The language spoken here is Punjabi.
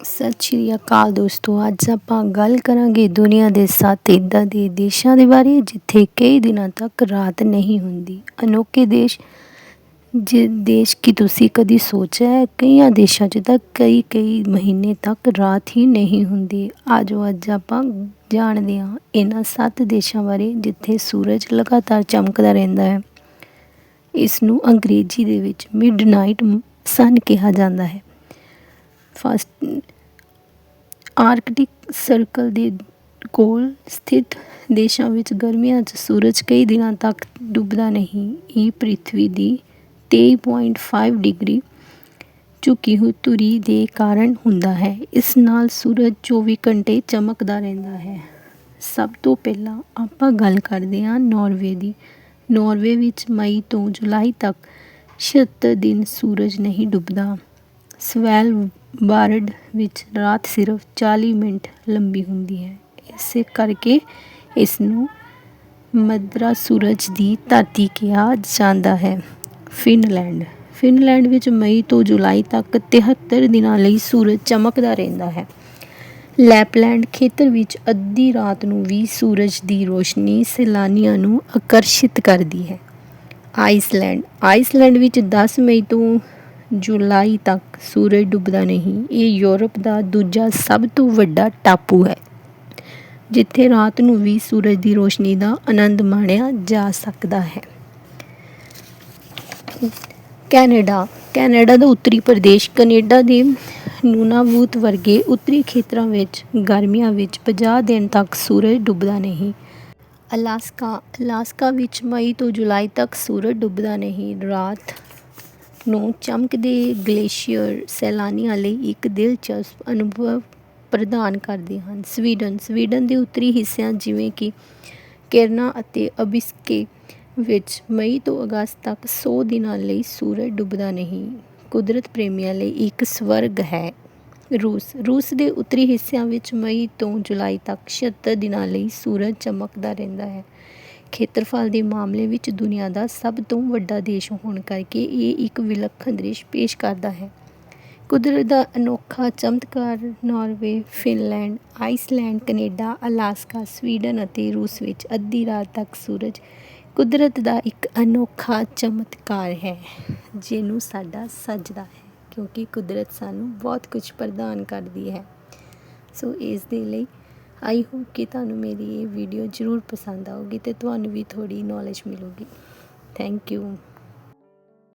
ਸਤਿ ਸ਼੍ਰੀ ਅਕਾਲ ਦੋਸਤੋ, ਅੱਜ ਆਪਾਂ ਗੱਲ ਕਰਾਂਗੇ ਦੁਨੀਆ ਦੇ ਸੱਤ ਇੱਦਾਂ ਦੇ ਦੇਸ਼ਾਂ ਦੇ ਬਾਰੇ, ਜਿੱਥੇ ਕਈ ਦਿਨਾਂ ਤੱਕ ਰਾਤ ਨਹੀਂ ਹੁੰਦੀ। ਅਨੋਖੇ ਦੇਸ਼ ਜਿਸ ਦੇਸ਼ ਕੀ ਤੁਸੀਂ ਕਦੀ ਸੋਚਿਆ ਹੈ? ਕਈਆਂ ਦੇਸ਼ਾਂ 'ਚ ਤਾਂ ਕਈ ਕਈ ਮਹੀਨੇ ਤੱਕ ਰਾਤ ਹੀ ਨਹੀਂ ਹੁੰਦੀ। ਆਜੋ, ਅੱਜ ਆਪਾਂ ਜਾਣਦੇ ਹਾਂ ਇਹਨਾਂ ਸੱਤ ਦੇਸ਼ਾਂ ਬਾਰੇ, ਜਿੱਥੇ ਸੂਰਜ ਲਗਾਤਾਰ ਚਮਕਦਾ ਰਹਿੰਦਾ ਹੈ। ਇਸ ਨੂੰ ਅੰਗਰੇਜ਼ੀ ਦੇ ਵਿੱਚ ਮਿਡਨਾਈਟ ਸਨ ਕਿਹਾ ਜਾਂਦਾ ਹੈ। ਫਸਟ ਆਰਕਟਿਕ ਸਰਕਲ ਦੇ ਕੋਲ ਸਥਿਤ ਦੇਸ਼ਾਂ ਵਿੱਚ ਗਰਮੀਆਂ 'ਚ ਸੂਰਜ ਕਈ ਦਿਨਾਂ ਤੱਕ ਡੁੱਬਦਾ ਨਹੀਂ। ਇਹ ਪ੍ਰਿਥਵੀ ਦੀ 23.5 ਡਿਗਰੀ ਝੁਕੀ ਹੋਈ ਧੁਰੀ ਦੇ ਕਾਰਨ ਹੁੰਦਾ ਹੈ। ਇਸ ਨਾਲ ਸੂਰਜ 24 ਘੰਟੇ ਚਮਕਦਾ ਰਹਿੰਦਾ ਹੈ। ਸਭ ਤੋਂ ਪਹਿਲਾਂ ਆਪਾਂ ਗੱਲ ਕਰਦੇ ਹਾਂ ਨਾਰਵੇ ਦੀ। ਨਾਰਵੇ ਵਿੱਚ ਮਈ ਤੋਂ ਜੁਲਾਈ ਤੱਕ 76 ਦਿਨ ਸੂਰਜ ਨਹੀਂ ਡੁੱਬਦਾ। ਸਵੈਲ ਬਾਰਡ ਵਿੱਚ ਰਾਤ ਸਿਰਫ 40 ਮਿੰਟ ਲੰਬੀ ਹੁੰਦੀ ਹੈ। ਇਸੇ ਕਰਕੇ ਇਸ ਨੂੰ ਮਦਰਾ ਸੂਰਜ ਦੀ ਧਰਤੀ ਕਿਹਾ ਜਾਂਦਾ ਹੈ। ਫਿਨਲੈਂਡ। ਫਿਨਲੈਂਡ ਵਿੱਚ ਮਈ ਤੋਂ ਜੁਲਾਈ ਤੱਕ 73 ਦਿਨਾਂ ਲਈ ਸੂਰਜ ਚਮਕਦਾ ਰਹਿੰਦਾ ਹੈ। ਲੈਪਲੈਂਡ ਖੇਤਰ ਵਿੱਚ ਅੱਧੀ ਰਾਤ ਨੂੰ ਵੀ ਸੂਰਜ ਦੀ ਰੋਸ਼ਨੀ ਸੈਲਾਨੀਆਂ ਨੂੰ ਆਕਰਸ਼ਿਤ ਕਰਦੀ ਹੈ। ਆਈਸਲੈਂਡ। ਆਈਸਲੈਂਡ ਵਿੱਚ 10 ਮਈ ਤੋਂ ਜੁਲਾਈ ਤੱਕ ਸੂਰਜ ਡੁੱਬਦਾ ਨਹੀਂ, ਇਹ ਯੂਰਪ ਦਾ ਦੂਜਾ ਸਭ ਤੋਂ ਵੱਡਾ ਟਾਪੂ ਹੈ, ਜਿੱਥੇ ਰਾਤ ਨੂੰ ਵੀ ਸੂਰਜ ਦੀ ਰੋਸ਼ਨੀ ਦਾ ਆਨੰਦ ਮਾਣਿਆ ਜਾ ਸਕਦਾ ਹੈ। ਕੈਨੇਡਾ ਕੈਨੇਡਾ ਦਾ ਉੱਤਰੀ ਪ੍ਰਦੇਸ਼, ਕੈਨੇਡਾ ਦੇ ਨੂਨਾਵੂਤ ਵਰਗੇ ਉੱਤਰੀ ਖੇਤਰਾਂ ਵਿੱਚ ਗਰਮੀਆਂ ਵਿੱਚ 50 ਦਿਨ ਤੱਕ ਸੂਰਜ ਡੁੱਬਦਾ ਨਹੀਂ। ਅਲਾਸਕਾ ਅਲਾਸਕਾ ਵਿੱਚ ਮਈ ਤੋਂ ਜੁਲਾਈ ਤੱਕ ਸੂਰਜ ਡੁੱਬਦਾ ਨਹੀਂ, ਰਾਤ ਨੂੰ ਚਮਕਦੇ ਗਲੇਸ਼ੀਅਰ ਸੈਲਾਨੀਆਂ ਲਈ ਇੱਕ ਦਿਲਚਸਪ ਅਨੁਭਵ ਪ੍ਰਦਾਨ ਕਰਦੇ ਹਨ। ਸਵੀਡਨ ਸਵੀਡਨ ਦੇ ਉੱਤਰੀ ਹਿੱਸਿਆਂ ਜਿਵੇਂ ਕਿ ਕੇਰਨਾ ਅਤੇ ਅਬਿਸਕੇ ਵਿੱਚ ਮਈ ਤੋਂ ਅਗਸਤ ਤੱਕ 100 ਦਿਨਾਂ ਲਈ ਸੂਰਜ ਡੁੱਬਦਾ ਨਹੀਂ, ਕੁਦਰਤ ਪ੍ਰੇਮੀਆਂ ਲਈ ਇੱਕ ਸਵਰਗ ਹੈ। ਰੂਸ ਰੂਸ ਦੇ ਉੱਤਰੀ ਹਿੱਸਿਆਂ ਵਿੱਚ ਮਈ ਤੋਂ ਜੁਲਾਈ ਤੱਕ 76 ਦਿਨਾਂ ਲਈ ਸੂਰਜ ਚਮਕਦਾ ਰਹਿੰਦਾ ਹੈ। ਖੇਤਰਫਲ ਦੇ ਮਾਮਲੇ ਵਿੱਚ ਦੁਨੀਆ ਦਾ ਸਭ ਤੋਂ ਵੱਡਾ ਦੇਸ਼ ਹੋਣ ਕਰਕੇ ਇਹ ਇੱਕ ਵਿਲੱਖਣ ਦ੍ਰਿਸ਼ ਪੇਸ਼ ਕਰਦਾ ਹੈ। ਕੁਦਰਤ ਦਾ ਅਨੋਖਾ, ਚਮਤਕਾਰ Norway, Finland, Iceland, Canada, Alaska, Sweden ਅਤੇ ਰੂਸ ਵਿੱਚ ਅੱਧੀ ਰਾਤ ਤੱਕ ਸੂਰਜ ਕੁਦਰਤ ਦਾ ਇੱਕ ਅਨੋਖਾ ਚਮਤਕਾਰ ਹੈ, ਜਿਹਨੂੰ ਸਾਡਾ ਸੱਜਦਾ ਹੈ, ਕਿਉਂਕਿ ਕੁਦਰਤ ਸਾਨੂੰ ਬਹੁਤ ਕੁਝ ਪ੍ਰਦਾਨ ਕਰਦੀ ਹੈ। ਸੋ ਇਸ ਦੇ ਲਈ ਆਈ ਹੋਪ ਕਿ ਤੁਹਾਨੂੰ ਮੇਰੀ ਇਹ ਵੀਡੀਓ ਜ਼ਰੂਰ ਪਸੰਦ ਆਊਗੀ ਤੇ ਤੁਹਾਨੂੰ ਵੀ ਥੋੜੀ ਨੌਲੇਜ ਮਿਲੂਗੀ। Thank you